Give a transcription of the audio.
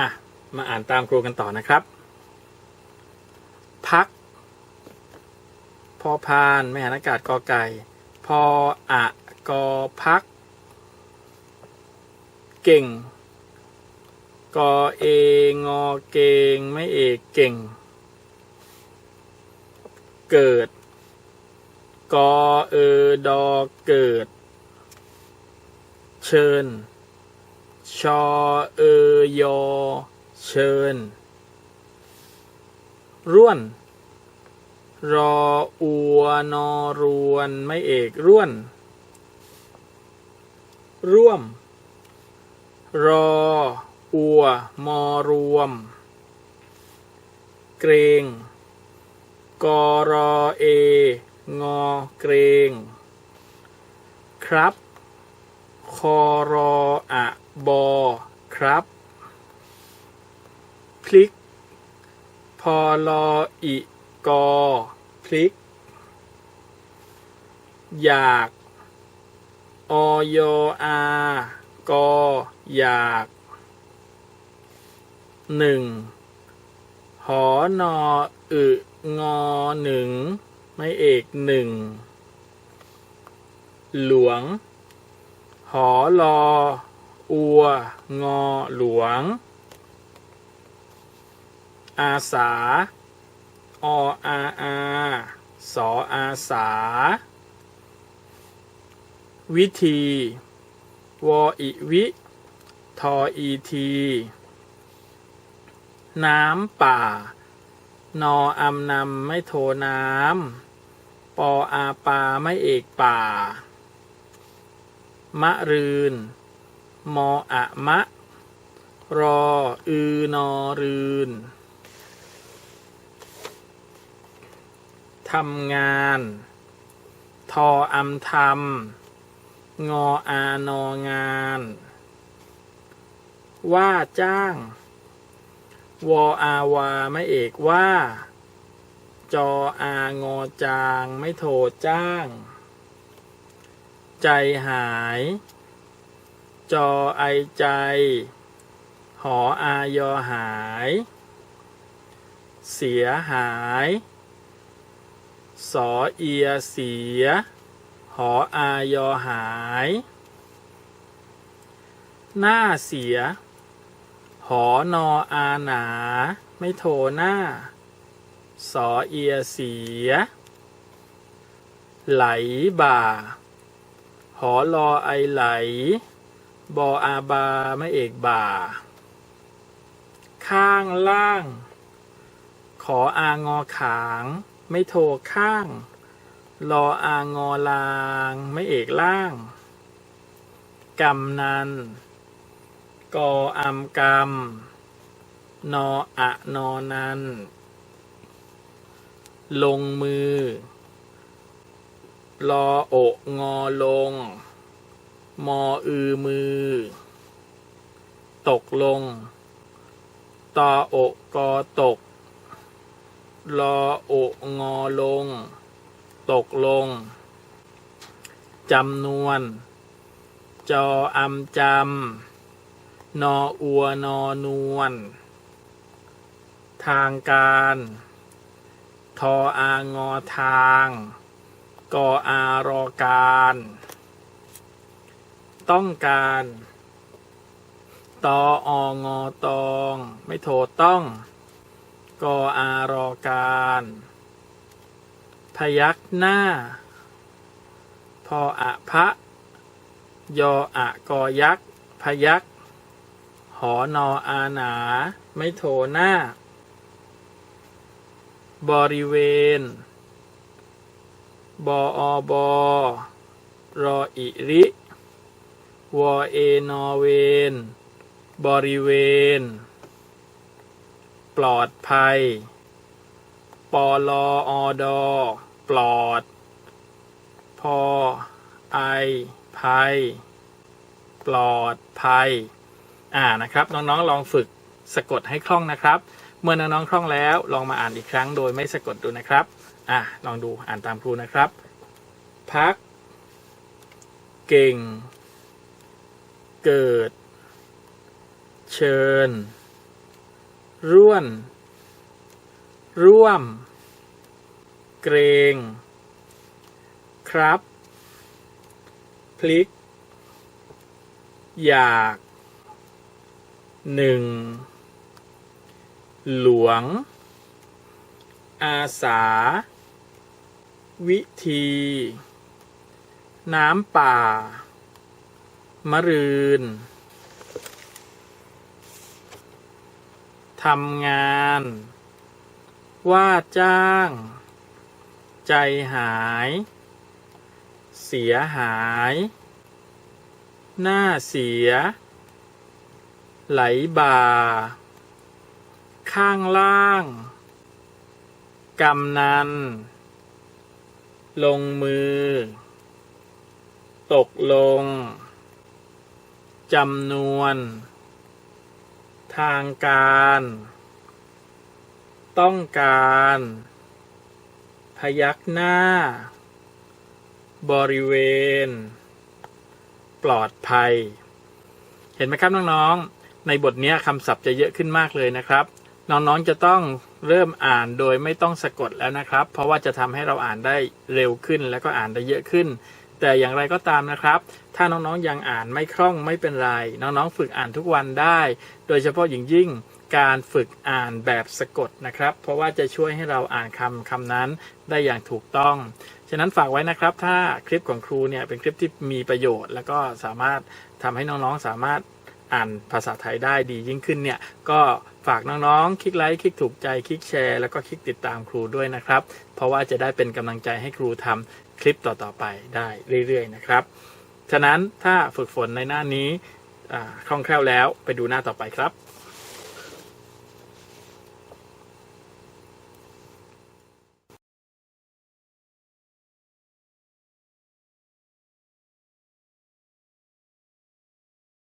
อะ มาอ่านตามครูกันต่อนะครับ พัก พอพานไม่หันอากาศกอไก่ พออะกอพัก เก่ง กอเองอเกงไม่เอกเก่ง เกิด กอเออดอเกิด เชิญ ชอเอยอเชิญ ร่วน รออัวนอรวนไม่เอกร่วน ร่วม รออัวมอรวม เกรงกอรอเอ งอเกรง ครับ คอรออะ บอ ครับ พลิก พอลออิกอ พลิก อยากอโยอากอ อยากหนึ่งหอนออึงอหนึ่ง ไม่เอกหนึ่ง หลวง หอลอ อัว งอ หลวง อาสา ออาอาสออาสา วิธีวออิวิ ทออีที น้ำป่า นออำนำไม่โทน้ำ ปออาปาไม่เอกป่ามะรืน มออะมะ รอ อือนอรืนทำงาน ทออำทำงออานองาน ว่าจ้าง วออาวาไม่เอกว่า จออางอจาง ไม่โทจ้าง ใจหาย จอไอใจ หออายอหาย เสียหาย สอเอียเสีย หออายอหาย หน้าเสีย หอนออาหนา ไม่โทหน้า สอเอียเสีย ไหลบ่า หอลอไอไหล บออาบาไม่เอกบ่า ข้างล่าง ขออางอขาง ไม่โทข้าง รออางอลาง ไม่เอกล่างกำนัน กออำกำนออะนอนัน ลงมือ รอโอกงอลง มออือมือ ตกลง ตอโอกกอตกรอโอกงอลง ตกลง จำนวน จออำจำ นออัวนอนวล ทางการ ทออางอทาง กออารอการ ต้องการตอองอตองไม่โทต้องกออารอการ พยักหน้า พออะพะ ยออะกอยักพยัก หอนออาหนา ไม่โทหน้า บริเวณ บออบอรออิริ วอเอนอเวน บริเวณ ปลอดภัย ปลออดอปลอด พอไอภัย ปลอดภัย อ่านะครับ น้องๆ ลองฝึกสะกดให้คล่องนะครับ เมื่อน้องๆ คล่องแล้วลองมาอ่านอีกครั้งโดยไม่สะกดดูนะครับ อ่าลองดูอ่านตามครูนะครับ พัก เก่ง เกิด เชิญ ร่วน ร่วม เกรง ครับ พลิก อยาก หนึ่ง หลวง อาสา วิธี น้ำป่า มะรืนทำงาน ว่าจ้าง ใจหาย เสียหาย หน้าเสีย ไหลบ่า ข้างล่าง กำนัน ลงมือ ตกลง จำนวน ทางการ ต้องการ พยักหน้า บริเวณ ปลอดภัย เห็นไหมครับน้องๆ ในบทนี้คำศัพท์จะเยอะขึ้นมากเลยนะครับ น้องๆ จะต้องเริ่มอ่านโดยไม่ต้องสะกดแล้วนะครับ เพราะว่าจะทำให้เราอ่านได้เร็วขึ้น แล้วก็อ่านได้เยอะขึ้น แต่อย่างไรก็ตามนะครับ ถ้าน้องๆยังอ่านไม่คล่องไม่เป็นไร น้องๆ ฝึกอ่านทุกวันได้ โดยเฉพาะอย่างยิ่งการฝึกอ่านแบบสะกดนะครับ เพราะว่าจะช่วยให้เราอ่านคำคำนั้นได้อย่างถูกต้อง ฉะนั้นฝากไว้นะครับ ถ้าคลิปของครูเนี่ยเป็นคลิปที่มีประโยชน์ แล้วก็สามารถทำให้น้องๆสามารถ อ่านภาษาไทยได้ดียิ่งขึ้นเนี่ยก็ฝากน้องๆ คลิกไลค์คลิกถูกใจคลิกแชร์แล้วก็คลิกติดตามครูด้วยนะครับ เพราะว่าจะได้เป็นกำลังใจให้ครูทำคลิปต่อๆไปได้เรื่อยๆนะครับ ฉะนั้นถ้าฝึกฝนในหน้านี้คล่องแคล่วแล้วไปดูหน้าต่อไปครับ